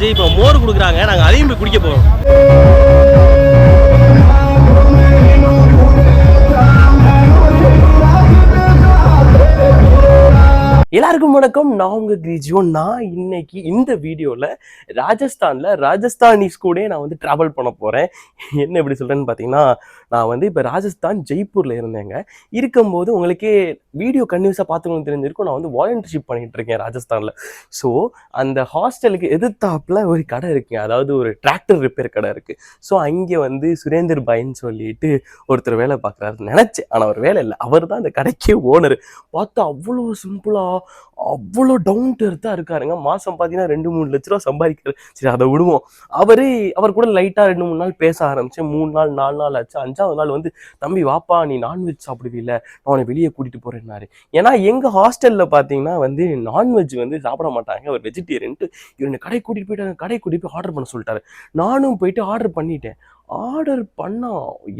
சாப்பாடு இப்போ மோர் கொடுக்குறாங்க. நாங்கள் அதையும் போய் குடிக்க போகிறோம் எல்லாருக்கும் வணக்கம். நான் உங்க கிரிஜியோ. நான் இன்னைக்கு இந்த வீடியோல ராஜஸ்தான்ல ராஜஸ்தானிஸ் கூட நான் வந்து டிராவல் பண்ண போறேன். என்ன எப்படி சொல்றேன்னு பார்த்தீங்கன்னா நான் வந்து இப்போ ராஜஸ்தான் ஜெய்ப்பூரில் இருந்தேங்க. இருக்கும்போது உங்களுக்கே வீடியோ கன்யூஸாக பார்த்துக்கணும் தெரிஞ்சிருக்கும். நான் வந்து வாலண்டியர்ஷிப் பண்ணிகிட்டு இருக்கேன் ராஜஸ்தானில். ஸோ அந்த ஹாஸ்டலுக்கு எதிர்த்தாப்புல ஒரு கடை இருக்குங்க. அதாவது ஒரு டிராக்டர் ரிப்பேர் கடை இருக்குது ஸோ அங்கே வந்து சுரேந்தர் பாயின்னு சொல்லிட்டு ஒருத்தர் வேலை பார்க்குறாரு நினச்சேன். ஆனால் அவர் வேலை இல்லை. அவர் தான் அந்த கடைக்கே ஓனர் பார்த்தா அவ்வளோ சிம்பிளாக அவ்வளோ டவுன் டு எர்த்தாக இருக்காருங்க. மாதம் பார்த்தீங்கன்னா ரெண்டு மூணு லட்ச ரூபா சம்பாதிக்கிறார். சரி அதை விடுவோம். அவரே அவர் கூட லைட்டாக ரெண்டு மூணு நாள் பேச ஆரம்பிச்சு மூணு நாள் நாலு நாள் ஆச்சு அஞ்சு அஞ்சாவது நாள் வந்து தம்பி வாப்பா நீ நான்வெஜ் சாப்பிடுவீல்ல நான் உன்னை வெளியே கூட்டிகிட்டு போகிறேன்னாரு ஏன்னா எங்கள் ஹாஸ்டலில் பார்த்தீங்கன்னா வந்து நான்வெஜ் வந்து சாப்பிட மாட்டாங்க. ஒரு வெஜிடேரியன்ட்டு இவனை கடை கூட்டிகிட்டு போயிட்டாங்க கடை கூட்டிட்டு போய் ஆர்டர் பண்ண சொல்லிட்டாரு. நானும் போயிட்டு ஆர்டர் பண்ணிட்டேன். ஆர்டர் பண்ணா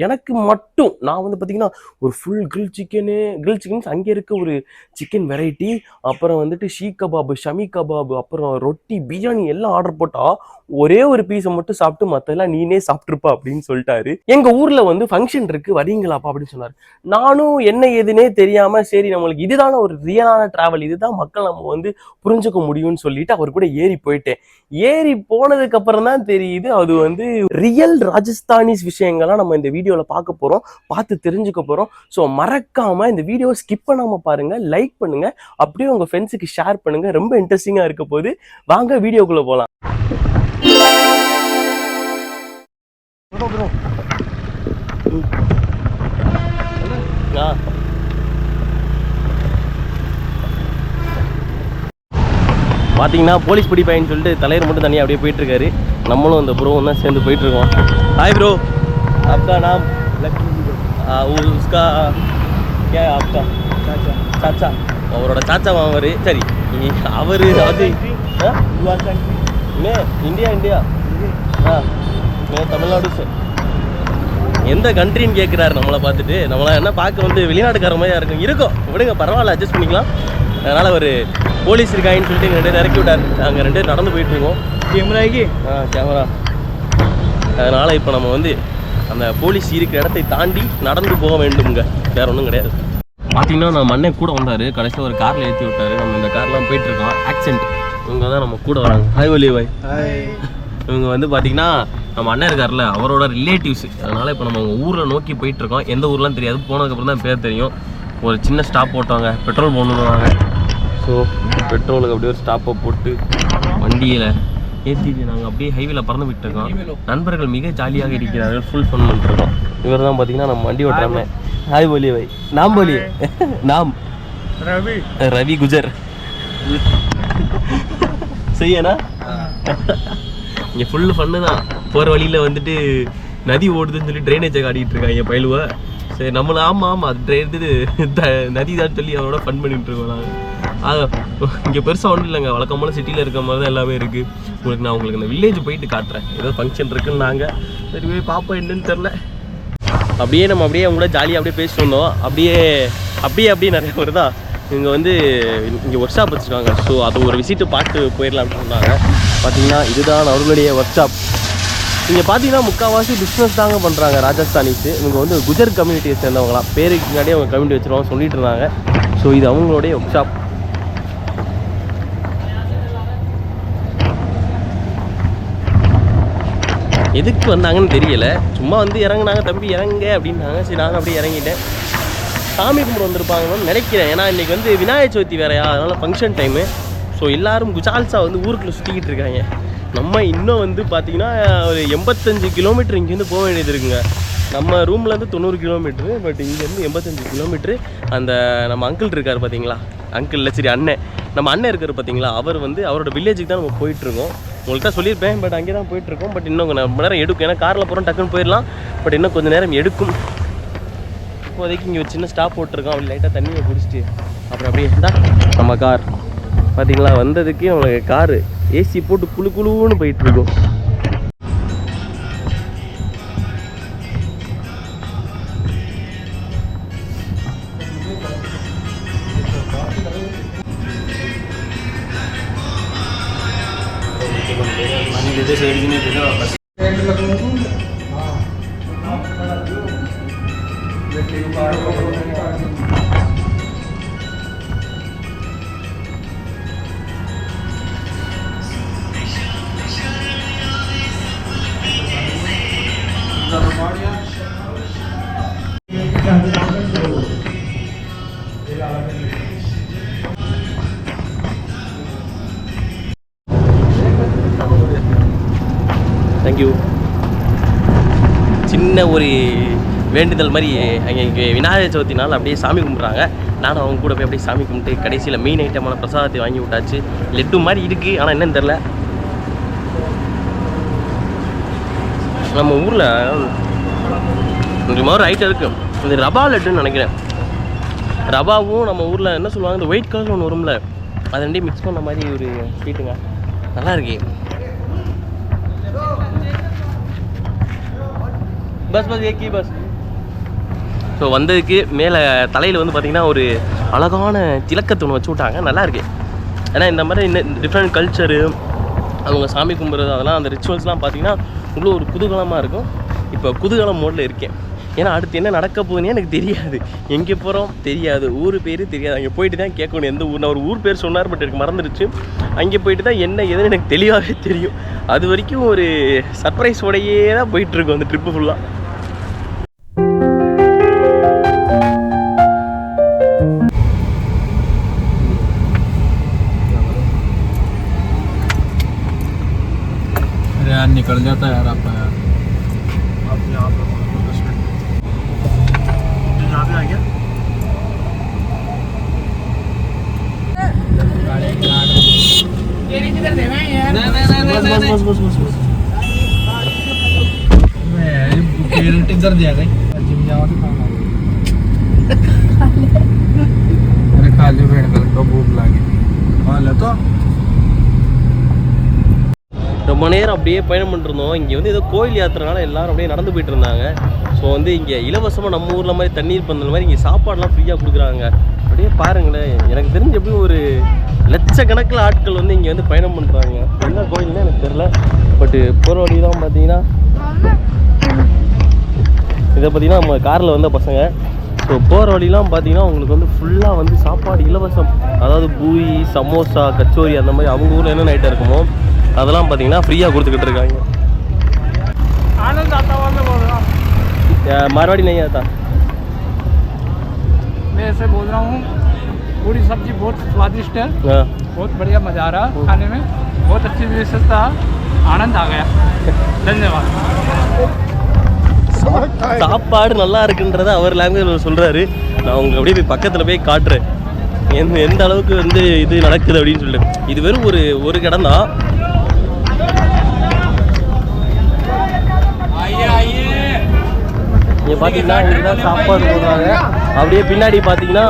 எனக்கு மட்டும் நான் வந்து பார்த்தீங்கன்னா ஒரு full grill chicken grill chickens அங்கே இருக்க ஒரு சிக்கன் வெரைட்டி அப்புறம் வந்துட்டு ஷீ கபாபு ஷமி கபாபு அப்புறம் ரொட்டி பிரியாணி எல்லாம் ஆர்டர் போட்டால் ஒரே ஒரு பீஸை மட்டும் சாப்பிட்டு மற்றெல்லாம் நீனே சாப்பிட்ருப்பா அப்படின்னு சொல்லிட்டாரு. எங்கள் ஊரில் வந்து ஃபங்க்ஷன் இருக்குது வரீங்களாப்பா அப்படின்னு சொன்னார். நானும் என்ன ஏதுனே தெரியாமல் சரி நம்மளுக்கு இதுதான ஒரு ரியலான ட்ராவல் இதுதான் மக்கள் நம்ம வந்து புரிஞ்சுக்க முடியும்னு சொல்லிட்டு அவர் கூட ஏறி போயிட்டேன். ஏறி போனதுக்கப்புறம் தான் தெரியுது அது வந்து ரியல் ராஜஸ்தானிஸ் விஷயங்கள்லாம் நம்ம இந்த வீடியோவில் பார்க்க போறோம். பார்த்து தெரிஞ்சுக்க போறோம். ஸோ மறக்காமல் இந்த வீடியோ ஸ்கிப் பண்ணாம பாருங்க லைக் பண்ணுங்க. அப்படியே உங்க ஃப்ரெண்ட்ஸுக்கு ஷேர் பண்ணுங்க. ரொம்ப இன்ட்ரெஸ்டிங்கா இருக்க போது வாங்க வீடியோக்குள்ள போகலாம் பார்த்தீங்கன்னா போலீஸ் பிடிப்பாயின்னு சொல்லிட்டு தலைவர் மட்டும் தனியாக அப்படியே போயிட்டு இருக்காரு நம்மளும் அந்த ப்ரோவும் தான் சேர்ந்து போயிட்டு இருக்கோம் हाय ब्रो आपका नाम आ, वो- उसका क्या है आपका चाचा அவரோட சாச்சா அவர் சரி அவர் அது ஆ? மே இந்தியா இந்தியா ஆ மே தமிழ்நாடு சார் எந்த கண்ட்ரின்னு கேட்குறாரு நம்மளை பார்த்துட்டு நம்மளை என்ன பார்க்க வந்து வெளிநாட்டுக்கார மாதிரியா இருக்கும் இருக்கும் விடுங்க பரவாயில்ல அட்ஜஸ்ட் பண்ணிக்கலாம் அதனால் அவர் போலீஸ் இருக்காங்கன்னு சொல்லிட்டு எங்கள் ரெண்டு இறக்கி விட்டார். நாங்கள் ரெண்டு பேரும் நடந்து போயிட்டுருக்கோம் கேமராக்கி ஆ கேமரா. அதனால் இப்போ நம்ம வந்து அந்த போலீஸ் இருக்கிற இடத்தை தாண்டி நடந்து போக வேண்டும்ங்க. வேற ஒன்றும் கிடையாது. பார்த்தீங்கன்னா நான் மண்ணே கூட வந்தார். கடைசியில் ஒரு காரில் ஏற்றி விட்டார். நம்ம இந்த கார்லாம் போயிட்டுருக்கோம் ஆக்சிடென்ட் இவங்க தான் நம்ம கூட வராங்க. ஹாய் ஒலி பாய் இவங்க வந்து பார்த்தீங்கன்னா நம்ம அண்ணன் இருக்கார்ல அவரோட ரிலேட்டிவ்ஸ் அதனால் இப்போ நம்ம ஊரில் நோக்கி போயிட்டுருக்கோம் எந்த ஊர்லாம் தெரியாது. போனதுக்கப்புறம் தான் பேர் தெரியும். ஒரு சின்ன ஸ்டாப் போட்டவங்க பெட்ரோல் போடணுன்னு வாங்க. ஸோ பெட்ரோலுக்கு அப்படியே ஒரு ஸ்டாப்பை போட்டு வண்டியில் ஏற்றிட்டு நாங்கள் அப்படியே ஹைவேல பறந்து விட்டு இருக்கோம். நண்பர்கள் மிக ஜாலியாக இருக்கிறார்கள் ஃபுல் ஃபன் பண்ணிருக்கோம் இவர் தான் பார்த்தீங்கன்னா நம்ம வண்டி ஓட்டுறாங்க ஹாய் போலியே வை நாம் போலியே நாம் रवि ரவி குஜர் செய்யனா இங்கே ஃபுல்லு ஃபன்னு தான் போகிற வழியில் வந்துட்டு நதி ஓடுதுன்னு சொல்லி ட்ரைனேஜை காட்டிகிட்டு இருக்காங்க பயிலுவ. சரி நம்மள ஆமாம் ஆமாம் அது இது நதி தான் சொல்லி அவரோட ஃபன் பண்ணிட்டு இருக்கோம் நாங்கள் இங்கே பெருசாக ஒன்றும் இல்லைங்க. வழக்கமான சிட்டியில் இருக்க மாதிரி தான் எல்லாமே இருக்குது உங்களுக்கு நான் உங்களுக்கு இந்த வில்லேஜ் போயிட்டு காட்டுறேன். ஏதோ ஃபங்க்ஷன் இருக்குன்னு நாங்கள் சரி போய் பார்ப்போம் என்னன்னு தெரில அப்படியே நம்ம அப்படியே அவங்க கூட ஜாலியாக அப்படியே பேசிட்டு வந்தோம். அப்படியே அப்படியே அப்படியே நிறைய வருதா இங்கே வந்து இங்கே ஒர்க் ஷாப் வச்சுருக்காங்க. ஸோ அது ஒரு விசிட்டு பார்த்து போயிடலாம் அப்படின்னு சொன்னாங்க. பார்த்தீங்கன்னா இதுதான் அவர்களுடைய ஒர்க் ஷாப் இங்கே பார்த்தீங்கன்னா முக்கால்வாசி பிஸ்னஸ் தாங்க பண்ணுறாங்க ராஜஸ்தானிஸு இவங்க வந்து குஜர் கம்யூனிட்டியை சேர்ந்தவங்களாம். பேருக்கு முன்னாடியே அவங்க கம்யூனிட்டி வச்சுருவாங்க சொல்லிட்டு இருந்தாங்க. ஸோ இது அவங்களுடைய ஒர்க் ஷாப் எதுக்கு வந்தாங்கன்னு தெரியல. சும்மா வந்து இறங்குனாங்க தம்பி இறங்க அப்படின்னாங்க. சரி நாங்கள் அப்படியே இறங்கிட்டேன். சாமி கும்பிட வந்திருப்பாங்கன்னு நினைக்கிறேன். ஏன்னா இன்றைக்கி வந்து விநாயகர் சதுர்த்தி வேறையா. அதனால் ஃபங்க்ஷன் டைமு ஸோ எல்லாரும் குஜால்ஸா வந்து ஊருக்குள்ளே சுற்றிக்கிட்டு இருக்காங்க. நம்ம இன்னும் வந்து பார்த்தீங்கன்னா ஒரு எண்பத்தஞ்சு கிலோமீட்டர் இங்கேருந்து போக வேண்டியது இருக்குங்க. நம்ம ரூம்லேருந்து தொண்ணூறு கிலோமீட்ரு பட் இங்கேருந்து எண்பத்தஞ்சு கிலோமீட்ரு அந்த நம்ம அங்கிள் இருக்கார் பார்த்தீங்களா அங்கிள் இல்லை சரி அண்ணன். நம்ம அண்ணன் இருக்கார் பார்த்தீங்களா அவர் வந்து அவரோட வில்லேஜுக்கு தான் நம்ம போயிட்டுருக்கோம். உங்கள்கிட்ட சொல்லியிருப்பேன் பட் அங்கே தான் போயிட்டுருக்கோம். பட் இன்னும் கொஞ்சம் நேரம் எடுக்கும். ஏன்னா காரில் போகிறோம் டக்குன்னு போயிடலாம். பட் இன்னும் கொஞ்சம் நேரம் எடுக்கும். இப்போதைக்கு இங்கே ஒரு சின்ன ஸ்டாப் போட்டிருக்கோம். அப்படி லைட்டாக தண்ணியை குடிச்சிட்டு அப்புறம் அப்படியே இருந்தால் நம்ம கார் பார்த்தீங்களா வந்ததுக்கு நம்மளுக்கு காரு ஏசி போட்டு குளு குழுன்னு போயிட்டு வேண்டுதல் மாதிரி அங்கே இங்கே விநாயகர் சதுர்த்தி நாள் அப்படியே சாமி கும்பிட்றாங்க. நானும் அவங்க கூட போய் அப்படியே சாமி கும்பிட்டு கடைசியில் மெயின் ஐட்டமான பிரசாதத்தை வாங்கி விட்டாச்சு. லெட்டு மாதிரி இருக்குது ஆனால் என்னன்னு தெரில நம்ம ஊரில் இந்த மாதிரி ஐட்டம் இருக்குது இந்த ரபா லட்டுன்னு நினைக்கிறேன். ரபாவும் நம்ம ஊரில் என்ன சொல்லுவாங்க? இந்த ஒயிட் கலர் ஒன்று வரும்ல. அது ரெண்டையும் மிக்ஸ் பண்ண மாதிரி ஒரு ஸ்வீட்டுங்க நல்லா இருக்கு. பஸ் பஸ் ஏக்கி பஸ். ஸோ வந்ததுக்கு மேலே தலையில் வந்து பார்த்திங்கன்னா ஒரு அழகான திலக்கத்தை வச்சு விட்டாங்க. நல்லாயிருக்கு ஏன்னா இந்த மாதிரி இந்த டிஃப்ரெண்ட் கல்ச்சரு அவங்க சாமி கும்பிட்றது அதெல்லாம் அந்த ரிச்சுவல்ஸ்லாம் பார்த்தீங்கன்னா இவ்வளோ ஒரு குதூகலமாக இருக்கும். இப்போ குதூகலம் மோடில் இருக்கேன். ஏன்னா அடுத்து என்ன நடக்க போகுதுனே எனக்கு தெரியாது. எங்கே போகிறோம் தெரியாது. ஊர் பேர் தெரியாது. அங்கே போயிட்டு தான் கேட்கணும். எந்த ஊர் நான் ஒரு ஊர் பேர் சொன்னார் பட் எனக்கு மறந்துடுச்சு. அங்கே போயிட்டு தான் என்ன ஏதுன்னு எனக்கு தெளிவாகவே தெரியும். அது வரைக்கும் ஒரு சர்ப்ரைஸோடையே தான் போயிட்டுருக்கோம் அந்த ட்ரிப்பு ஃபுல்லாக यार निकल जाता है यार आपका यार। आप यहाँ पे यहाँ पे आ गया। इधर दिया गई जिम जाओ तो खाना। अरे खा लो भेड़ कल भूख लगी। हाँ ले तो? ரொம்ப நேரம் அப்படியே பயணம் பண்ணிருந்தோம். இங்கே வந்து ஏதோ கோயில் யாத்திரனால எல்லாரும் அப்படியே நடந்து போயிட்டு இருந்தாங்க ஸோ வந்து இங்கே இலவசமாக நம்ம ஊரில் மாதிரி தண்ணீர் பந்தல் மாதிரி இங்கே சாப்பாடுலாம் ஃப்ரீயாக கொடுக்குறாங்க. அப்படியே பாருங்களேன். எனக்கு தெரிஞ்ச எப்படியும் ஒரு லட்சக்கணக்கில் ஆட்கள் வந்து இங்கே வந்து பயணம் பண்ணுறாங்க என்ன கோயில்னு எனக்கு தெரில பட்டு போகிற வழியெல்லாம் பார்த்தீங்கன்னா இதை பார்த்தீங்கன்னா நம்ம காரில் வந்த பசங்க. ஸோ போகிற வழிலாம் பார்த்தீங்கன்னா உங்களுக்கு வந்து ஃபுல்லாக வந்து சாப்பாடு இலவசம். அதாவது பூரி சமோசா கச்சோரி அந்த மாதிரி அவங்க ஊரில் என்னென்ன ஐட்டம் இருக்குமோ அதெல்லாம் பார்த்தீங்கன்னா ஃப்ரீயாக கொடுத்துக்கிட்டு இருக்காங்க आनंद आता हुआ मैं बोल रहा हूँ அஹ் मारवाड़ी नहीं आता मैं ऐसे बोल रहा हूँ पूरी सब्जी बहुत स्वादिष्ट है हाँ बहुत बढ़िया मज़ा आ रहा है खाने में बहुत अच्छी विशेषता आनंद आ गया धन्यवाद சாப்பாடு நல்லா இருக்குன்றத அவர் லாங்குவேஜ் சொல்கிறாரு நான் உங்களுக்கு அப்படியே போய் பக்கத்தில் போய் காட்டுறேன் எந்த எந்த அளவுக்கு வந்து இது நடக்குது அப்படின்னு சொல்லிட்டு இது வெறும் ஒரு ஒரு இடம் தான் இங்கே பார்த்தீங்கன்னா இதுதான் சாப்பாடு போடுறாங்க. அப்படியே பின்னாடி பார்த்தீங்கன்னா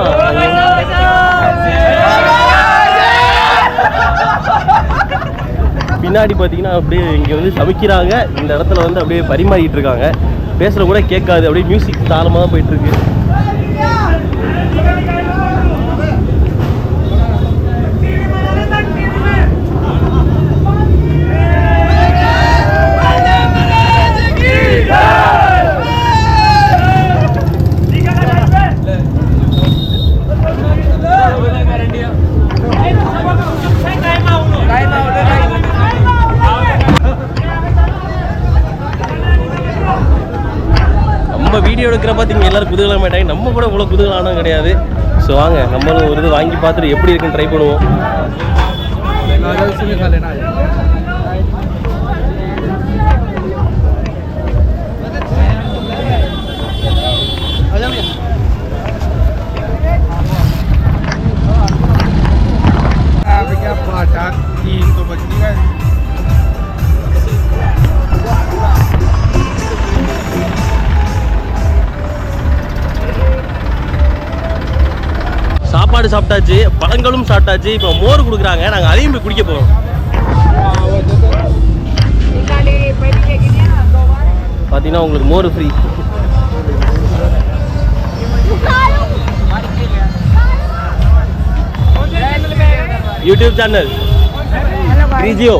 பின்னாடி பார்த்தீங்கன்னா அப்படியே இங்கே வந்து சமைக்கிறாங்க. இந்த இடத்துல வந்து அப்படியே பரிமாறிட்டு இருக்காங்க. பேசுகிற கூட கேட்காது. அப்படியே மியூசிக் தாளமாக தான் போயிட்டுருக்கு இருக்கிற நம்ம வீடியோ எடுக்கிற எல்லாரும் குதூகலம் ஆயிட்டாங்க நம்ம கூட இவ்வளோ குதூகலானம் கிடையாது. ஸோ வாங்க நம்மளும் ஒரு இது வாங்கி பார்த்துட்டு எப்படி இருக்குன்னு ட்ரை பண்ணுவோம். சாப்பாடு சாப்பிட்டாச்சு பழங்களும் சாப்பிட்டாச்சு இப்போ மோர் கொடுக்குறாங்க. நாங்கள் அதையும் போய் குடிக்க போகிறோம் பார்த்தீங்கன்னா உங்களுக்கு மோர் ஃப்ரீ யூடியூப் சேனல் ரிஜியோ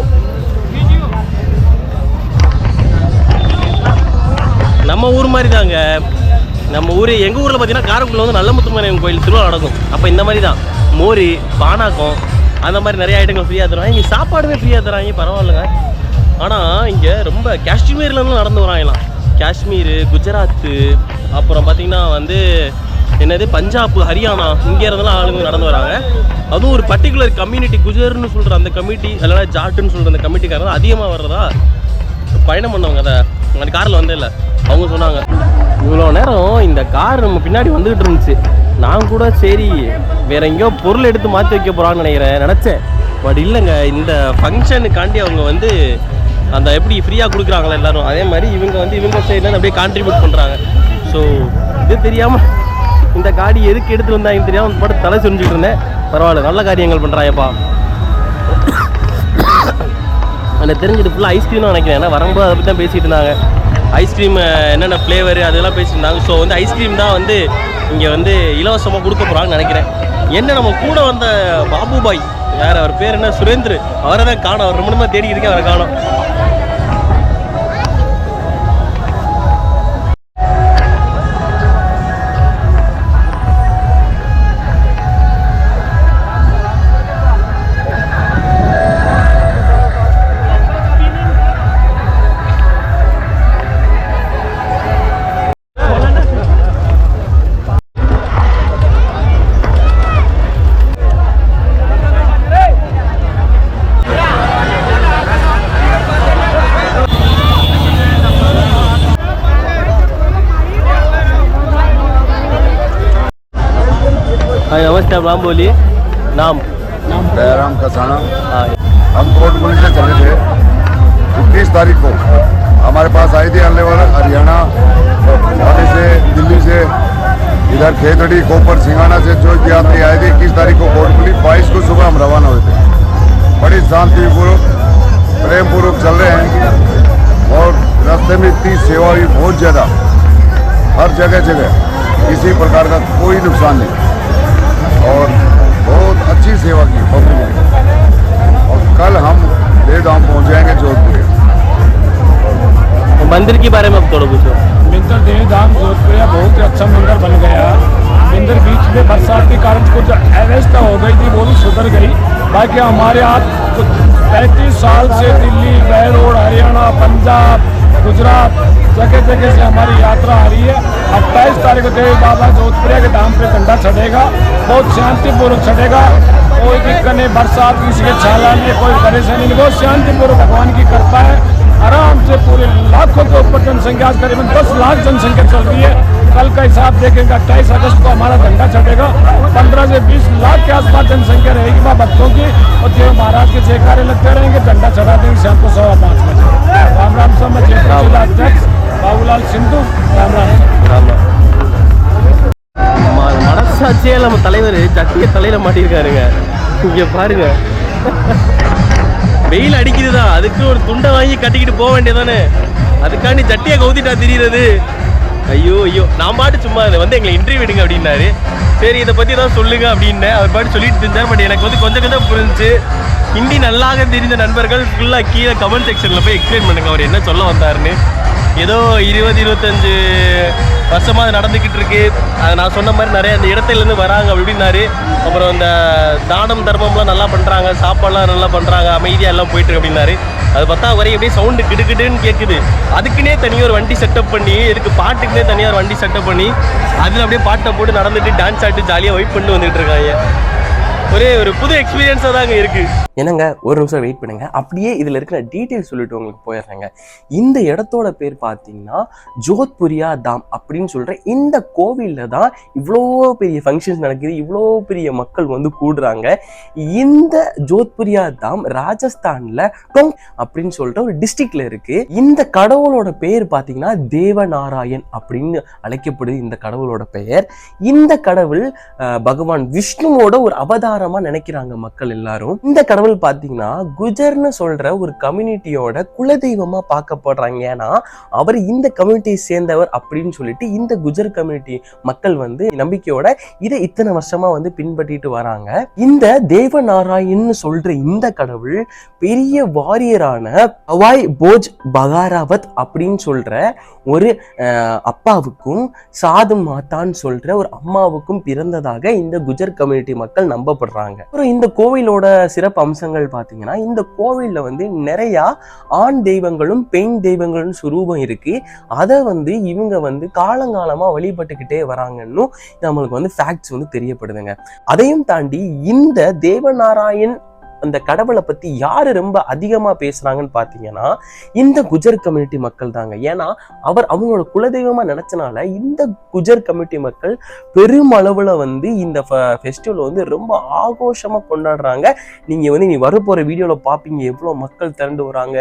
நம்ம ஊர் மாதிரி தாங்க நம்ம ஊர் எங்கள் ஊரில் பார்த்தீங்கன்னா காரக்குடியில் வந்து நல்ல முத்துமாரியம்மன் கோயில் திருவிழா நடக்கும். அப்போ இந்த மாதிரி தான் மோரி பானாக்கம் அந்த மாதிரி நிறைய ஐட்டங்கள் ஃப்ரீயாக தருவாங்க. இங்கே சாப்பாடுமே ஃப்ரீயாக தராங்க. பரவாயில்லைங்க. ஆனால் இங்கே ரொம்ப காஷ்மீர்லேருந்து நடந்து வராங்களாம். காஷ்மீர் குஜராத்து அப்புறம் பார்த்தீங்கன்னா வந்து என்னது பஞ்சாப் ஹரியானா இங்கே இருந்தெல்லாம் ஆளுங்க நடந்து வராங்க. அதுவும் ஒரு பர்டிகுலர் கம்யூனிட்டி குஜர்னு சொல்கிற அந்த கமிட்டி இல்லைனா ஜாட்டுன்னு சொல்கிற அந்த கமிட்டிக்காரங்க அதிகமாக வர்றதா பயணம் பண்ணவங்க. அதை அந்த காரில் வந்தே இல்லை அவங்க சொன்னாங்க. இவ்வளோ நேரம் இந்த கார் நம்ம பின்னாடி வந்துகிட்டு இருந்துச்சு. நான் கூட சரி வேற எங்கேயோ பொருள் எடுத்து மாற்றி வைக்க போகிறான்னு நினைக்கிறேன். நினச்சேன். பட் இல்லைங்க இந்த ஃபங்க்ஷனுக்காண்டி அவங்க வந்து அந்த எப்படி ஃப்ரீயாக கொடுக்குறாங்களா எல்லாரும் அதே மாதிரி இவங்க வந்து இவங்க சைடில் அப்படியே கான்ட்ரிபியூட் பண்ணுறாங்க ஸோ இது தெரியாமல் இந்த காடி எதுக்கு எடுத்து வந்தாங்க தெரியாமல் பாட்டு தலை செஞ்சுட்டு இருந்தேன். பரவாயில்ல நல்ல காரியங்கள் பண்ணுறாங்கப்பா அந்த தெரிஞ்சது ஃபுல்லாக ஐஸ்கிரீம் நினைக்கிறேன். ஏன்னா வரும்போது அதை பற்றி தான் பேசிகிட்டு இருந்தாங்க. ஐஸ்கிரீம் என்னென்ன ஃப்ளேவர் அதெல்லாம் பேசியிருந்தாங்க. ஸோ வந்து ஐஸ்கிரீம் தான் வந்து இங்கே வந்து இலவசமாக கொடுக்க போகிறாங்கன்னு நினைக்கிறேன். என்ன நம்ம கூட வந்த பாபு பாய் அவர் பேர் என்ன? சுரேந்தர். அவரை தான் காணும். அவர் ரொம்ப தேடி இருக்கேன் அவரை காணும். नाम बोलिए। नाम। दयाराम कसाना हाँ। हम कोटपुली से चले थे। इक्कीस तारीख को हमारे पास आई थी वाला हरियाणा से दिल्ली से इधर खेतड़ी कोपर सिंगाना से जो यात्री आए थे इक्कीस तारीख को कोर्ट कोटपुली बाईस को सुबह हम रवाना हुए थे। बड़ी शांतिपूर्वक प्रेम पूर्वक चल रहे हैं। और रास्ते में इतनी सेवा हुई बहुत ज़्यादा। हर जगह जगह किसी प्रकार का कोई नुकसान नहीं। और बहुत अच्छी सेवा की पब्लिक ने। और कल हम देव धाम पहुँच जाएँगे जोधपुर। मंदिर के बारे में आप थोड़ा पूछो। मिंदर देवी धाम जोधपुर बहुत ही अच्छा मंदिर बन गया। मिंदर बीच में बरसात के कारण कुछ अव्यवस्था हो गई थी वो भी सुधर गई। बाकी हमारे यहाँ कुछ पैंतीस साल से दिल्ली बहरोड हरियाणा पंजाब गुजरात, जगह जगह से हमारी यात्रा आ रही है। अट्ठाईस तारीख को देवी बाबा जोधपुर के धाम पे झंडा चढ़ेगा। बहुत शांतिपूर्वक चढ़ेगा। कोई दिक्कत नहीं, बरसात किसी के छाला नहीं कोई परेशानी नहीं। बहुत शांतिपूर्वक भगवान की कृपा है। आराम से पूरे लाखों के ऊपर जनसंख्या करीबन दस लाख जनसंख्या चल रही है। कल का हिसाब देखेंगे, अट्ठाईस अगस्त को हमारा झंडा चढ़ेगा। पंद्रह से बीस लाख के आसपास जनसंख्या रहेगी वहाँ भक्तों की। और देव महाराज के जयकारे लगते रहेंगे, झंडा चढ़ा देंगे शाम को सवा पाँच बजे। राम राम सब मैं जयपुर जिला अध्यक्ष बाबूलाल सिंधु राम राम सर ஆமா ம- மனசாட்சியே நம்ம தலைவர் சட்டியை தலையில மாட்டியிருக்காருங்க இங்க பாருங்க வெயில் அடிக்குதுதான் அதுக்கு ஒரு துண்டை வாங்கி கட்டிக்கிட்டு போக வேண்டியதானே அதுக்காண்டி சட்டியை கவுத்திட்டா திரியிறது ஐயோ ஐயோ நான் பாட்டு சும்மா இதை வந்து எங்களை இன்டர்வியூ எடுங்க அப்படின்னாரு சரி இதை பற்றி தான் சொல்லுங்க அப்படின்னேன் அவர் பாட்டு சொல்லிட்டு இருந்தார் பட் எனக்கு வந்து கொஞ்சம் கொஞ்சம் புரிஞ்சுச்சு ஹிந்தி நல்லாக தெரிந்த நண்பர்கள் ஃபுல்லாக கீழே கமெண்ட் செக்ஷனில் போய் எக்ஸ்பிளைன் பண்ணுங்க. அவர் என்ன சொல்ல வந்தாருன்னு. ஏதோ இருபது இருபத்தஞ்சு வருஷமாக அது நடந்துக்கிட்டு இருக்கு. அது நான் சொன்ன மாதிரி நிறைய அந்த இடத்துலேருந்து வராங்க அப்படின்னாரு. அப்புறம் இந்த தானம் தர்மம்லாம் நல்லா பண்ணுறாங்க சாப்பாடுலாம் நல்லா பண்ணுறாங்க அமைதியாக எல்லாம் போயிட்டு அப்படின்னாரு. அது பார்த்தா வரையும் அப்படியே சவுண்டு கிடுகிடுன்னு கேட்குது அதுக்குன்னே தனியாக ஒரு வண்டி செட்டப் பண்ணி இதுக்கு பாட்டுக்குனே தனியாக ஒரு வண்டி செட்டப் பண்ணி அதில் அப்படியே பாட்டை போட்டு நடந்துட்டு டான்ஸ் ஆட்டு ஜாலியாக வெயிட் பண்ணிட்டு வந்துகிட்டு இருக்காங்க. ஒரே ஒரு புது எக்ஸ்பீரியன்ஸாக தாங்க இருக்கு. என்னங்க ஒரு நிமிஷம் வெயிட் பண்ணுங்க. அப்படியே இதில் இருக்கிற டீட்டெயில் சொல்லிட்டு உங்களுக்கு போயிடுறேங்க. இந்த இடத்தோட பேர் பார்த்தீங்கன்னா ஜோத்புரியா தாம் அப்படின்னு சொல்கிற இந்த கோவிலில் தான் இவ்வளோ பெரிய ஃபங்க்ஷன்ஸ் நடக்குது இவ்வளோ பெரிய மக்கள் வந்து கூடுறாங்க. இந்த ஜோத்புரியா தாம் ராஜஸ்தானில் டோங் அப்படின்னு சொல்லிட்டு ஒரு டிஸ்ட்ரிக்டில் இருக்கு. இந்த கடவுளோட பெயர் பார்த்தீங்கன்னா தேவநாராயண் அப்படின்னு அழைக்கப்படுது இந்த கடவுளோட பெயர். இந்த கடவுள் பகவான் விஷ்ணுவோட ஒரு அவதார அவதாரமா நினைக்கிறாங்க மக்கள் எல்லாரும். இந்த கடவுள் பாத்தீங்கன்னா குஜர்னு சொல்ற ஒரு கம்யூனிட்டியோட குலதெய்வமா பார்க்கப்படுறாங்க. ஏன்னா அவர் இந்த கம்யூனிட்டியை சேர்ந்தவர் அப்படின்னு சொல்லிட்டு இந்த குஜர் கம்யூனிட்டி மக்கள் வந்து நம்பிக்கையோட இதை இத்தனை வருஷமா வந்து பின்பற்றிட்டு வராங்க. இந்த தேவநாராயண் சொல்ற இந்த கடவுள் பெரிய வாரியரான அவாய் போஜ் பகாராவத் அப்படின்னு சொல்ற ஒரு அப்பாவுக்கும் சாது மாத்தான்னு சொல்ற ஒரு அம்மாவுக்கும் பிறந்ததாக இந்த குஜர் கம்யூனிட்டி மக்கள் நம்பப்படுறாங்க. அப்புறம் இந்த கோவிலோட சிறப்பு அம்சங்கள் பார்த்தீங்கன்னா இந்த கோவிலில் வந்து நிறைய ஆண் தெய்வங்களும் பெண் தெய்வங்களும் சுரூபம் இருக்கு. அதை வந்து இவங்க வந்து காலங்காலமாக வழிபட்டுக்கிட்டே வராங்கன்னு நம்மளுக்கு வந்து ஃபேக்ட்ஸ் வந்து தெரியப்படுதுங்க. அதையும் தாண்டி இந்த தேவநாராயண் அந்த கடவுளை பத்தி யாரு ரொம்ப அதிகமா பேசுறாங்கன்னு பாத்தீங்கன்னா இந்த குஜர் கம்யூனிட்டி மக்கள் தாங்க. ஏன்னா அவர் அவங்களோட குலதெய்வமா நினைச்சனால இந்த குஜர் கம்யூனிட்டி மக்கள் பெருமளவுல வந்து இந்த ஃபெஸ்டிவல் வந்து ரொம்ப ஆகோஷமா கொண்டாடுறாங்க. நீங்க வந்து நீ வரப்போற வீடியோல பாப்பீங்க எவ்வளவு மக்கள் திரண்டு வராங்க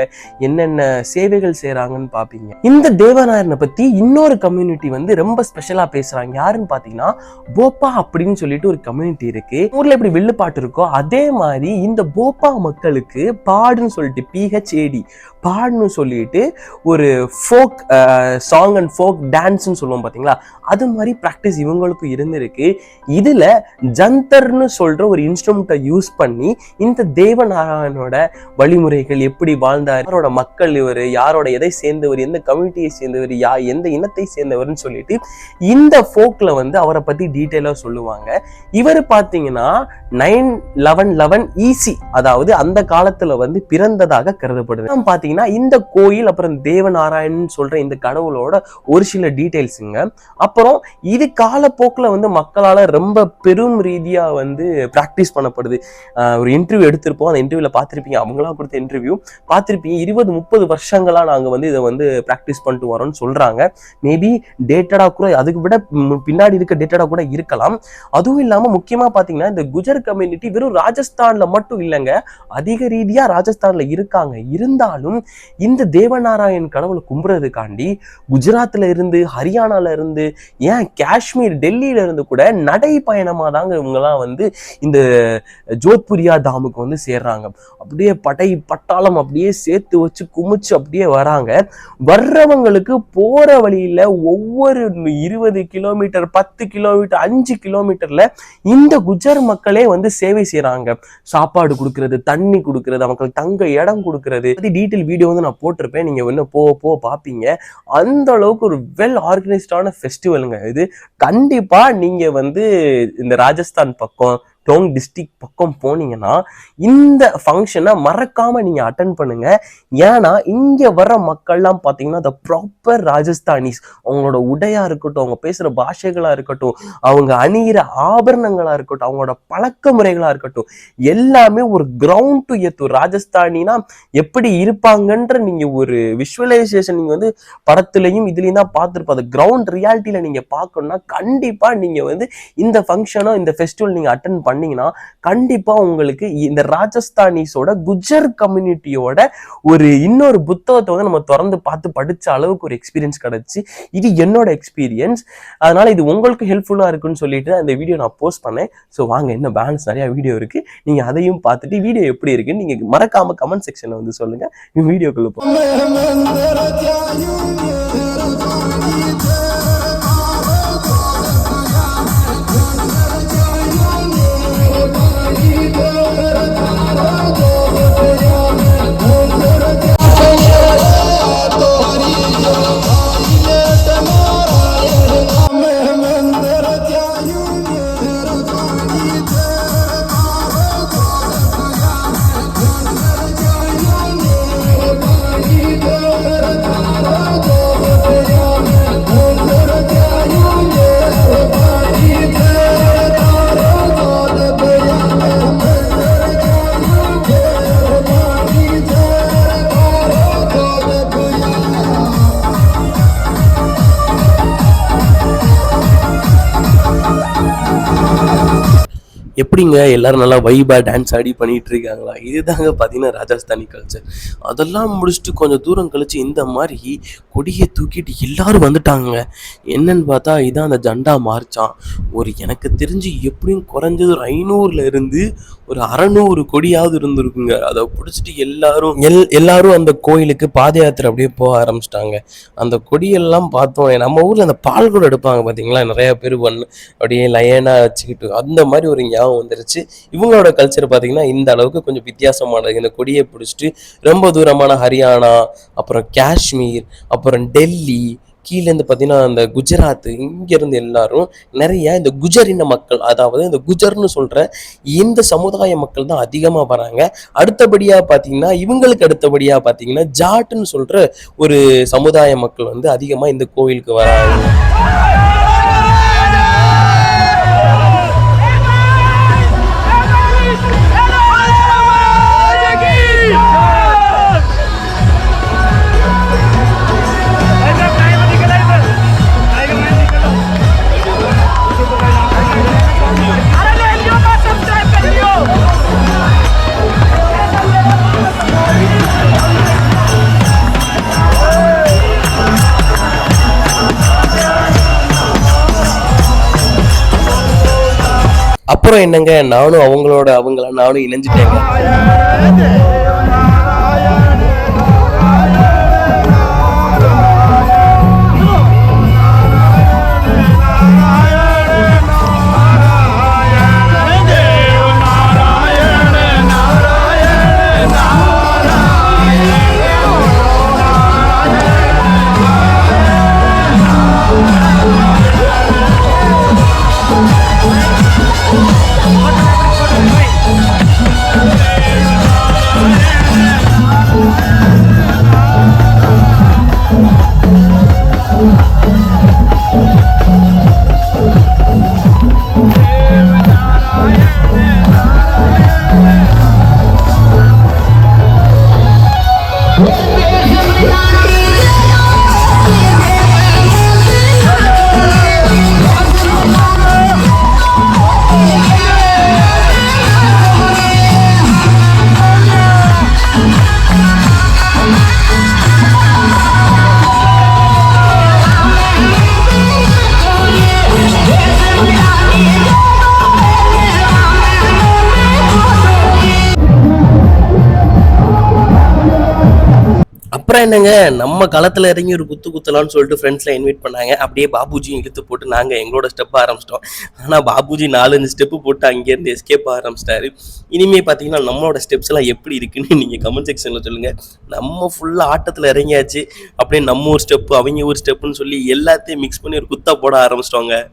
என்னென்ன சேவைகள் செய்யறாங்கன்னு பாப்பீங்க. இந்த தேவநாயரனை பத்தி இன்னொரு கம்யூனிட்டி வந்து ரொம்ப ஸ்பெஷலா பேசுறாங்க. யாருன்னு பாத்தீங்கன்னா போப்பா அப்படின்னு சொல்லிட்டு ஒரு கம்யூனிட்டி இருக்கு. ஊர்ல எப்படி வில்லுப்பாட்டு இருக்கோ அதே மாதிரி இந்த போப்பா மக்களுக்கு பாடுன்னு சொல்லிட்டு பிஹெச்ஏடி பாடணும் சொல்லிட்டு ஒரு ஃபோக் சாங் அண்ட் ஃபோக் டான்ஸ்னு சொல்லுவோம் பார்த்தீங்களா அது மாதிரி ப்ராக்டிஸ் இவங்களுக்கும் இருந்திருக்கு. இதில் ஜந்தர்னு சொல்கிற ஒரு இன்ஸ்ட்ருமெண்ட்டை யூஸ் பண்ணி இந்த தேவநாராயணோட வழிமுறைகள் எப்படி வாழ்ந்தார் யாரோட மக்கள் இவர் யாரோட எதை சேர்ந்தவர் எந்த கம்யூனிட்டியை சேர்ந்தவர் யா எந்த இனத்தை சேர்ந்தவர்னு சொல்லிட்டு இந்த ஃபோக்கில் வந்து அவரை பற்றி டீட்டெயிலாக சொல்லுவாங்க. இவர் பார்த்தீங்கன்னா நைன் லெவன் லெவன் ஈசி அதாவது அந்த காலத்தில் வந்து பிறந்ததாக கருதப்படுது. பார்த்தீங்கன்னா பார்த்தீங்கன்னா இந்த கோயில் அப்புறம் தேவநாராயணன் சொல்கிற இந்த கடவுளோட ஒரு சில டீட்டெயில்ஸுங்க அப்புறம் இது காலப்போக்கில் வந்து மக்களால் ரொம்ப பெரும் ரீதியாக வந்து ப்ராக்டிஸ் பண்ணப்படுது. ஒரு இன்டர்வியூ எடுத்திருப்போம். அந்த இன்டர்வியூவில் பார்த்துருப்பீங்க அவங்களா கொடுத்த இன்டர்வியூ பார்த்துருப்பீங்க இருபது முப்பது வருஷங்களாக நாங்கள் வந்து இதை வந்து ப்ராக்டிஸ் பண்ணிட்டு வரோம்னு சொல்கிறாங்க மேபி டேட்டடா கூட அதுக்கு விட பின்னாடி இருக்க டேட்டடாக கூட இருக்கலாம். அதுவும் இல்லாமல் முக்கியமாக பார்த்தீங்கன்னா இந்த குஜர் கம்யூனிட்டி வெறும் ராஜஸ்தானில் மட்டும் இல்லைங்க. அதிக ரீதியாக ராஜஸ்தானில் இருக்காங்க. இருந்தாலும் இந்த தேவநாராயண் கடவுளை கும்புறதுக்காண்டி குஜராத்ல இருந்து ஹரியானால இருந்து ஏன் காஷ்மீர் டெல்லியில இருந்து கூட நடை பயணமா தாங்க இவங்கெல்லாம் வந்து இந்த ஜோத்புரியா தாமுக்கு வந்து சேர்றாங்க. அப்படியே படை பட்டாளம் அப்படியே சேர்த்து வச்சு குமிச்சு அப்படியே வராங்க. வர்றவங்களுக்கு போற வழியில ஒவ்வொரு இருபது கிலோமீட்டர் பத்து கிலோமீட்டர் அஞ்சு கிலோமீட்டர்ல இந்த குஜர் மக்களே வந்து சேவை செய்யறாங்க சாப்பாடு கொடுக்கறது தண்ணி கொடுக்கறது அவங்களுக்கு தங்க இடம் கொடுக்கறது. டீட்டெயில் வீடியோ வந்து நான் போட்டிருப்பேன். நீங்கள் இன்னும் போக போக பார்ப்பீங்க அந்த அளவுக்கு ஒரு வெல் ஆர்கனைஸ்டான ஃபெஸ்டிவலுங்க இது. கண்டிப்பாக நீங்கள் வந்து இந்த ராஜஸ்தான் பக்கம் டோங் டிஸ்ட்ரிக்ட் பக்கம் போனீங்கன்னா இந்த ஃபங்க்ஷனை மறக்காம நீங்க அட்டன் பண்ணுங்க. ஏன்னா இங்க வர்ற மக்கள்லாம் பாத்தீங்கன்னா த ப்ராப்பர் ராஜஸ்தானிஸ் அவங்களோட உடையா இருக்கட்டும் அவங்க பேசுற பாஷைகளா இருக்கட்டும் அவங்க அணியிற ஆபரணங்களா இருக்கட்டும் அவங்களோட பழக்க முறைகளா இருக்கட்டும் எல்லாமே ஒரு கிரவுண்ட் டு எத்து ராஜஸ்தானினா எப்படி இருப்பாங்கன்ற நீங்க ஒரு விஷுவலைசேஷன் நீங்க வந்து படத்துலயும் இதுலயும் தான் பார்த்துருப்போம். அந்த கிரவுண்ட் ரியாலிட்டியில நீங்க பார்க்கணும்னா கண்டிப்பா நீங்க வந்து இந்த ஃபங்க்ஷனோ இந்த ஃபெஸ்டிவல் நீங்க அட்டன் பண்ணீங்கன்னா கண்டிப்பா உங்களுக்கு இந்த ராஜஸ்தானிஸோட குஜர் கம்யூனிட்டியோட ஒரு இன்னொரு புத்தகத்தை வந்து நம்ம திறந்து பார்த்து படிச்ச அளவுக்கு ஒரு எக்ஸ்பீரியன்ஸ் கிடைச்சி. இது என்னோட எக்ஸ்பீரியன்ஸ் அதனால இது உங்களுக்கு ஹெல்ப்ஃபுல்லா இருக்குன்னு சொல்லிட்டு அந்த வீடியோ நான் போஸ்ட் பண்ணேன். ஸோ வாங்க இன்னும் பேலன்ஸ் நிறைய வீடியோ இருக்கு. நீங்க அதையும் பார்த்துட்டு வீடியோ எப்படி இருக்குன்னு நீங்க மறக்காம கமெண்ட் செக்ஷன்ல வந்து சொல்லுங்க. வீடியோக்குள்ள போ எப்படிங்க எல்லாரும் நல்லா வைபா டான்ஸ் ஆடி பண்ணிட்டு இருக்காங்களா இதுதாங்க பார்த்தீங்கன்னா ராஜஸ்தானி கல்ச்சர் அதெல்லாம் முடிச்சுட்டு கொஞ்சம் தூரம் கழிச்சு இந்த மாதிரி கொடியை தூக்கிட்டு எல்லாரும் வந்துட்டாங்க. என்னன்னு பார்த்தா இதான் அந்த ஜண்டா மார்ச்சான். ஒரு எனக்கு தெரிஞ்சு எப்படியும் குறைஞ்சது ஒரு ஐநூறுல இருந்து ஒரு அறநூறு கொடியாவது இருந்திருக்குங்க. அதை பிடிச்சிட்டு எல்லாரும் எல் எல்லாரும் அந்த கோயிலுக்கு பாத யாத்திரை அப்படியே போக ஆரம்பிச்சிட்டாங்க. அந்த கொடியெல்லாம் பார்த்தோம். நம்ம ஊர்ல அந்த பால் கூட எடுப்பாங்க பாத்தீங்களா? நிறைய பேர் பண்ணு அப்படியே லயனா வச்சுக்கிட்டு. அந்த மாதிரி ஒரு ஞாபகம் வந்துருச்சு. இவங்களோட கல்ச்சர் பார்த்தீங்கன்னா இந்த அளவுக்கு கொஞ்சம் வித்தியாசமானது. இந்த கொடியை பிடிச்சிட்டு ரொம்ப தூரமான ஹரியானா அப்புறம் காஷ்மீர் அப்புறம் டெல்லி கீழேருந்து பார்த்தீங்கன்னா அந்த குஜராத் இங்கேருந்து எல்லாரும் நிறைய இந்த குஜரின மக்கள் அதாவது இந்த குஜர்னு சொல்கிற இந்த சமுதாய மக்கள் தான் அதிகமாக வராங்க. அடுத்தபடியாக பார்த்தீங்கன்னா இவங்களுக்கு அடுத்தபடியாக பார்த்தீங்கன்னா ஜாட்டுன்னு சொல்கிற ஒரு சமுதாய மக்கள் வந்து அதிகமாக இந்த கோவிலுக்கு வராங்க. அப்புறம் என்னங்க? நானும் அவங்களோட அவங்கள நானும் இணைஞ்சிட்டேங்க. என்னங்க நம்ம களத்துல இறங்கி ஒரு குத்து குத்தலாம்னு சொல்லிட்டு ஃப்ரெண்ட்ஸ்ல இன்வைட் பண்ணாங்க. அப்படியே பாபுஜியும் இழுத்து போட்டு நாங்க எங்களோட ஸ்டெப் ஆரம்பிச்சிட்டோம். ஆனா பாபுஜி நாலஞ்சு ஸ்டெப்பு போட்டு அங்கேருந்து எஸ்கேப் ஆரம்பிச்சிட்டாரு. இனிமே பாத்தீங்கன்னா நம்மளோட ஸ்டெப்ஸ் எல்லாம் எப்படி இருக்குன்னு நீங்க கமெண்ட் செக்ஷன்ல சொல்லுங்க. நம்ம ஃபுல்லா ஆட்டத்துல இறங்கியாச்சு. அப்படியே நம்ம ஒரு ஸ்டெப் அவங்க ஒரு ஸ்டெப்புன்னு சொல்லி எல்லாத்தையும் மிக்ஸ் பண்ணி ஒரு குத்தா போட ஆரம்பிச்சிட்டோங்க.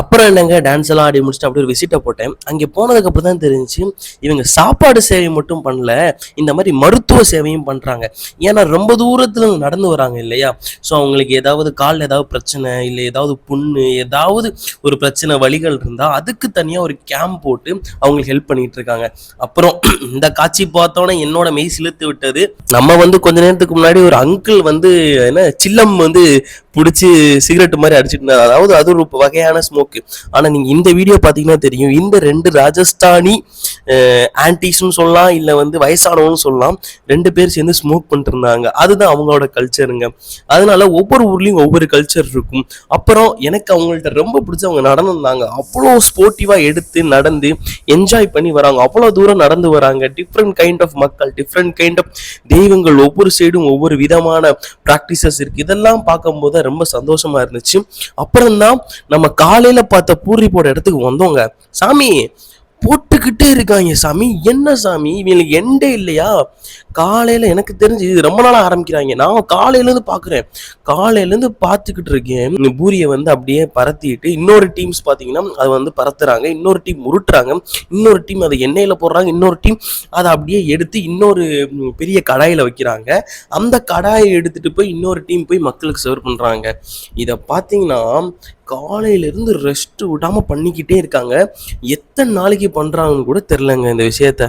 அப்புறம் என்னங்க டான்ஸ் எல்லாம் ஆடி முடிச்சுட்டு அப்படியே ஒரு விசிட்டை போட்டேன். அங்கே போனதுக்கு அப்புறம் தான் தெரிஞ்சுச்சு இவங்க சாப்பாடு சேவை மட்டும் பண்ணல இந்த மாதிரி மருத்துவ சேவையும் பண்ணுறாங்க ஏன்னா ரொம்ப தூரத்தில் நடந்து வராங்க இல்லையா? ஸோ அவங்களுக்கு ஏதாவது காலில் ஏதாவது பிரச்சனை இல்லை ஏதாவது புண்ணு ஏதாவது ஒரு பிரச்சனை வலிகள் இருந்தால் அதுக்கு தனியாக ஒரு கேம்ப் போட்டு அவங்களுக்கு ஹெல்ப் பண்ணிட்டு இருக்காங்க. அப்புறம் இந்த காட்சி பார்த்தோன்னே என்னோட மெய் சிலுத்து விட்டது. நம்ம வந்து கொஞ்ச நேரத்துக்கு முன்னாடி ஒரு அங்கிள் வந்து என்ன சில்லம் வந்து பிடிச்சி சிகரெட் மாதிரி அடிச்சிட்டு இருந்தாரு அதாவது அது ஒரு வகையான ஸ்மோக்கு ஆனால் நீங்கள் இந்த வீடியோ பார்த்தீங்கன்னா தெரியும். இந்த ரெண்டு ராஜஸ்தானி ஆன்டிஸ்னு சொல்லலாம் இல்லை வந்து வயசானவன்னு சொல்லலாம் ரெண்டு பேர் சேர்ந்து ஸ்மோக் பண்ணிட்டு இருந்தாங்க. அதுதான் அவங்களோட கல்ச்சருங்க அதனால ஒவ்வொரு ஊர்லேயும் ஒவ்வொரு கல்ச்சர் இருக்கும். அப்புறம் எனக்கு அவங்கள்ட்ட ரொம்ப பிடிச்ச அவங்க நடனம் அவ்வளோ ஸ்போர்ட்டிவாக எடுத்து நடந்து என்ஜாய் பண்ணி வராங்க. அவ்வளோ தூரம் நடந்து வராங்க. டிஃப்ரெண்ட் கைண்ட் ஆஃப் மக்கள் டிஃப்ரெண்ட் கைண்ட் ஆஃப் தெய்வங்கள் ஒவ்வொரு சைடும் ஒவ்வொரு விதமான ப்ராக்டிசஸ் இருக்கு. இதெல்லாம் பார்க்கும்போது ரொம்ப சந்தோஷமா இருந்துச்சு. அப்புறம் தான் நம்ம காலையில பார்த்த பூரி போட இடத்துக்கு வந்தோங்க. சாமி போட்டுக்கிட்டே இருக்காங்க சாமி. என்ன சாமி? இவங்களுக்கு எண்டே இல்லையா? காலையில் எனக்கு தெரிஞ்சு இது ரொம்ப நாளாக ஆரம்பிக்கிறாங்க. நான் காலையிலேருந்து பார்க்குறேன் காலையிலேருந்து பார்த்துக்கிட்டு இருக்கேன். இந்த பூரியை வந்து அப்படியே பரத்திட்டு இன்னொரு டீம்ஸ் பார்த்தீங்கன்னா அதை வந்து பரத்துறாங்க. இன்னொரு டீம் உருட்டுறாங்க. இன்னொரு டீம் அதை எண்ணெயில் போடுறாங்க. இன்னொரு டீம் அதை அப்படியே எடுத்து இன்னொரு பெரிய கடாயில் வைக்கிறாங்க. அந்த கடாயை எடுத்துகிட்டு போய் இன்னொரு டீம் போய் மக்களுக்கு சர்வ் பண்ணுறாங்க இதை பார்த்தீங்கன்னா காலையிலேருந்து ரெஸ்ட் விடாமல் பண்ணிக்கிட்டே இருக்காங்க. எத்தனை நாளைக்கு பண்ணுறாங்கன்னு கூட தெரிலங்க இந்த விஷயத்த.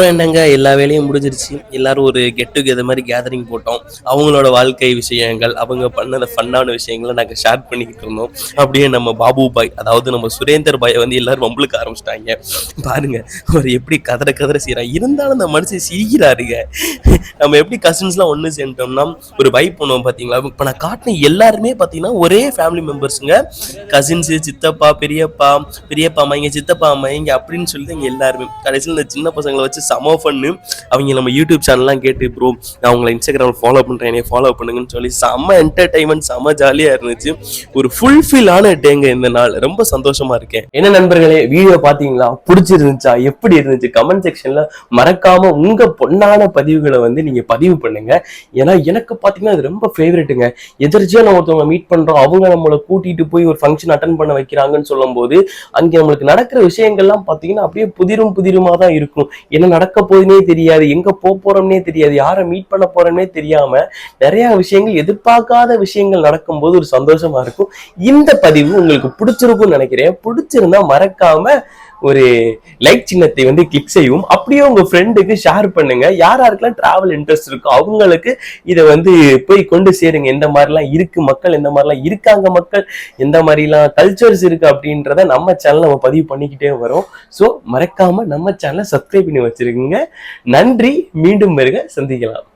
அப்புறம் என்னங்க எல்லா வேலையும் முடிஞ்சிருச்சு. எல்லாரும் ஒரு கெட் டுகெதர் மாதிரி கேதரிங் போட்டோம். அவங்களோட வாழ்க்கை விஷயங்கள் அவங்க பண்ண ஃபன்னான விஷயங்களை நாங்கள் ஷேர் பண்ணிக்கிட்டு இருந்தோம். அப்படியே நம்ம பாபு பாய் அதாவது நம்ம சுரேந்தர் பாயை வந்து எல்லாரும் வம்பளுக்கு ஆரம்பிச்சிட்டாங்க. பாருங்க அவர் எப்படி கதற கதற செய்கிறார் இருந்தாலும் அந்த மனுஷன் சிரிக்கிறாருங்க. நம்ம எப்படி கசின்ஸ்லாம் ஒன்று சேர்ந்தோம்னா ஒரு வைப் பண்ணுவோம் பார்த்தீங்களா இப்போ நான் காட்டின எல்லாருமே பார்த்தீங்கன்னா ஒரே ஃபேமிலி மெம்பர்ஸுங்க கசின்ஸு சித்தப்பா பெரியப்பா பெரியப்பா அம்மா இங்கே சித்தப்பா அம்மா இங்கே அப்படின்னு சொல்லிட்டு இங்கே எல்லாருமே. கடைசியில் இந்த சின்ன பசங்களை வச்சு செம ஃபன்னு அவங்க நம்ம யூடியூப் சேனல்லாம் கேட்டு ப்ரோ நான் உங்களை இன்ஸ்டாகிராமில் ஃபாலோ பண்ணுறேன் என்னை ஃபாலோ பண்ணுங்கன்னு சொல்லி செம்ம என்டர்டைன்மெண்ட் செம்ம ஜாலியாக இருந்துச்சு. ஒரு ஃபுல்ஃபில்லான டேங்க இந்த நாள். ரொம்ப சந்தோஷமா இருக்கேன். என்ன நண்பர்களே வீடியோ பார்த்தீங்களா பிடிச்சிருந்துச்சா? எப்படி இருந்துச்சு? கமெண்ட் செக்ஷனில் மறக்காம உங்க பொண்ணான பதிவுகளை வந்து நீங்க பதிவு பண்ணுங்க. ஏன்னா எனக்கு பார்த்தீங்கன்னா அது ரொம்ப ஃபேவரெட்டுங்க எதிர்ச்சியா நம்ம ஒருத்தவங்க மீட் பண்றோம். அவங்க நம்மளை கூட்டிட்டு போய் ஒரு ஃபங்க்ஷன் அட்டன் பண்ண வைக்கிறாங்கன்னு சொல்லும்போது அங்கே நம்மளுக்கு நடக்கிற விஷயங்கள்லாம் பார்த்தீங்கன்னா அப்படியே புதிரும் புதிருமா தான் இருக்கும். என்ன நடக்க போகுதுன்னே தெரியாது எங்க போறோம்னே தெரியாது யாரை மீட் பண்ண போறோம்னே தெரியாம நிறைய விஷயங்கள் எதிர்பார்க்காத விஷயங்கள் நடக்கும்போது ஒரு சந்தோஷமா இருக்கும். இந்த பதிவு உங்களுக்கு பிடிச்சிருக்கும்னு நினைக்கிறேன். பிடிச்சிருந்தா மறக்காம ஒரு லைக் சின்னத்தை வந்து கிளிக் செய்யும். அப்படியே உங்க ஃப்ரெண்டுக்கு ஷேர் பண்ணுங்க. யார் யாருக்கெல்லாம் டிராவல் இன்ட்ரெஸ்ட் இருக்கோ அவங்களுக்கு இதை வந்து போய் கொண்டு சேருங்க. எந்த மாதிரிலாம் இருக்கு மக்கள் எந்த மாதிரிலாம் இருக்காங்க மக்கள் எந்த மாதிரிலாம் கல்ச்சர்ஸ் இருக்கு அப்படின்றத நம்ம சேனல் நம்ம பதிவு பண்ணிக்கிட்டே வரோம். ஸோ மறக்காம நம்ம சேனலை சப்ஸ்கிரைப் பண்ணி வச்சிருக்கீங்க. நன்றி. மீண்டும் வருக. சந்திக்கலாம்.